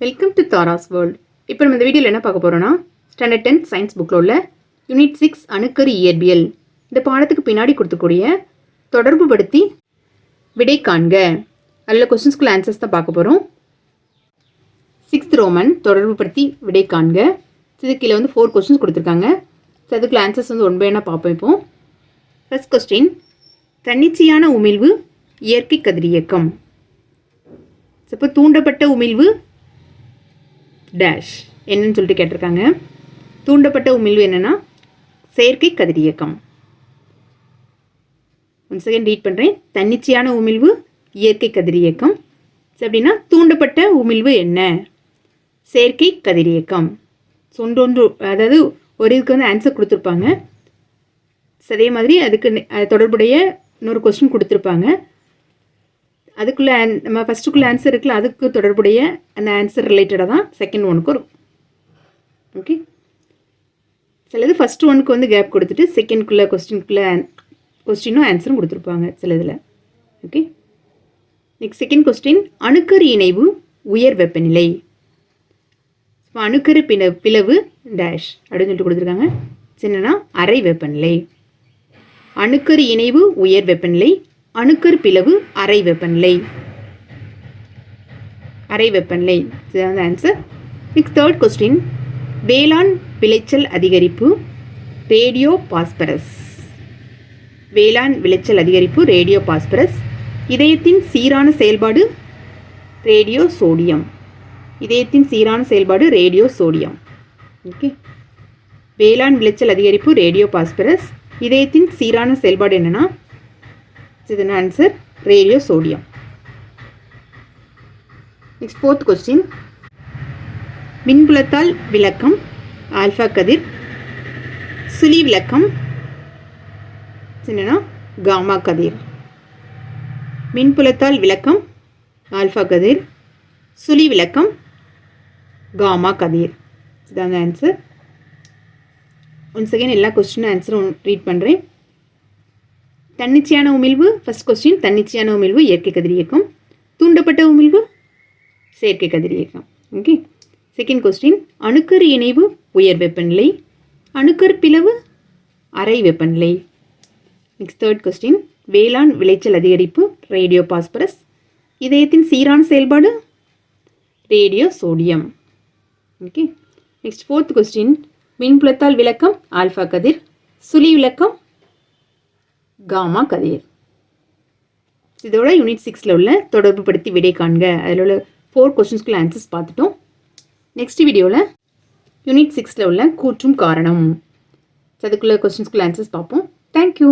Welcome to Tara's world இப்போ நம்ம இந்த வீடியோவில் என்ன பார்க்க போகிறோம்னா ஸ்டாண்டர்ட் டென்த் சயின்ஸ் புக்கில் உள்ள யூனிட் சிக்ஸ் அணுக்கரு இயற்பியல். இந்த பாடத்துக்கு பின்னாடி கொடுத்துக்கூடிய தொடர்புபடுத்தி விடை காண்க. அதில் கொஸ்டின்ஸ்குள்ள ஆன்சர்ஸ் தான் பார்க்க போகிறோம் சிக்ஸ்த் ரோமன் தொடர்புபடுத்தி விடை காண்க. இது கீழே வந்து ஃபோர் கொஸ்டின்ஸ் கொடுத்துருக்காங்க. ஸோ அதுக்குள்ள ஆன்சர்ஸ் வந்து ஒன் பை ஒன்னாக பார்ப்போம் இப்போ. ஃபர்ஸ்ட் கொஸ்டின் தன்னிச்சையான உமிழ்வு இயற்கை கதிரியக்கம் ஸோ இப்போ தூண்டப்பட்ட உமிழ்வு டேஷ் என்னன்னு சொல்லிட்டு கேட்டிருக்காங்க. தூண்டப்பட்ட உமிழ்வு என்னென்னா செயற்கை கதிரியக்கம் ஒன் செகண்ட் ரீட் பண்ணுறேன் தன்னிச்சையான உமிழ்வு இயற்கை கதிரியக்கம் ஸோ அப்படின்னா தூண்டப்பட்ட உமிழ்வு என்ன? செயற்கை கதிரியக்கம் சொன்றொன்று அதாவது ஒரு இதுக்கு வந்து ஆன்சர் கொடுத்துருப்பாங்க. ஸோ அதே மாதிரி அதுக்கு அது தொடர்புடைய இன்னொரு கொஸ்டின் கொடுத்துருப்பாங்க. அதுக்குள்ளே நம்ம ஃபஸ்ட்டுக்குள்ளே ஆன்சர் இருக்குல்ல அதுக்கு தொடர்புடைய அந்த ஆன்சர் ரிலேட்டடாக தான் செகண்ட் ஒனுக்கு வரும். ஓகே சிலது ஃபஸ்ட் ஒனுக்கு வந்து கேப் கொடுத்துட்டு செகண்ட்குள்ளே கொஸ்டின்குள்ளே கொஸ்டினும் ஆன்சரும் கொடுத்துருப்பாங்க சில இதில் ஓகே நெக்ஸ்ட் செகண்ட் கொஸ்டின் அணுக்கரு இணைவு உயர் வெப்பநிலை. இப்போ அணுக்கரு பிள பிளவு டேஷ் அப்படின்னு சொல்லிட்டு கொடுத்துருக்காங்க. என்னன்னா அரை வெப்பநிலை. அணுக்கரு இணைவு உயர் வெப்பநிலை அணுக்கரு பிளவு அரை வெப்பநிலை. அரை வெப்பநிலை. இதுதான் ஆன்சர் நெக்ஸ்ட் தேர்ட் கொஸ்டின் வேளாண் விளைச்சல் அதிகரிப்பு ரேடியோ பாஸ்பரஸ் வேளாண் விளைச்சல் அதிகரிப்பு ரேடியோ பாஸ்பரஸ் இதயத்தின் சீரான செயல்பாடு ரேடியோ சோடியம் இதயத்தின் சீரான செயல்பாடு ரேடியோ சோடியம் ஓகே வேளாண் விளைச்சல் அதிகரிப்பு ரேடியோ பாஸ்பரஸ் இதயத்தின் சீரான செயல்பாடு என்னென்னா இதன் answer radio sodium next fourth question மின்புலத்தால் விளக்கம். ஆல்ஃபா கதிர் சுழி விளக்கம். என்னென்னா காமா கதிர் மின்புலத்தால் விளக்கம். ஆல்ஃபா கதிர் சுழி விளக்கம். காமா கதிர் இதுதான் ஆன்சர் ஒன் செகண்ட் எல்லா கொஸ்டின் ஆன்சரும் ரீட் பண்ணுறேன் தன்னிச்சையான உமிழ்வு ஃபஸ்ட் கொஸ்டின் தன்னிச்சையான உமிழ்வு இயற்கை கதிரியக்கம் தூண்டப்பட்ட உமிழ்வு செயற்கை கதிரியக்கம் ஓகே செகண்ட் கொஸ்டின் அணுக்கர் இணைவு உயர் வெப்பநிலை. அணுக்கர் பிளவு அரை வெப்பநிலை. நெக்ஸ்ட் தேர்ட் கொஸ்டின் வேளாண் விளைச்சல் அதிகரிப்பு ரேடியோ பாஸ்பரஸ். இதயத்தின் சீரான செயல்பாடு radio sodium. Okay next fourth question மின்புலத்தால் விளக்கம் ஆல்ஃபா கதிர். சுழி விளக்கம் காமா கதிர். இதோட யூனிட் சிக்ஸில் உள்ள தொடர்பு படுத்தி விடை காண்க. அதில் உள்ள ஃபோர் கொஸ்டின்ஸ்க்குள்ள ஆன்சர்ஸ் பார்த்துட்டோம். நெக்ஸ்ட் வீடியோவில் யூனிட் சிக்ஸில் உள்ள கூற்றும் காரணம். அதுக்குள்ள கொஸ்டின்ஸ்க்குள்ள ஆன்சர்ஸ் பார்ப்போம். தேங்க்யூ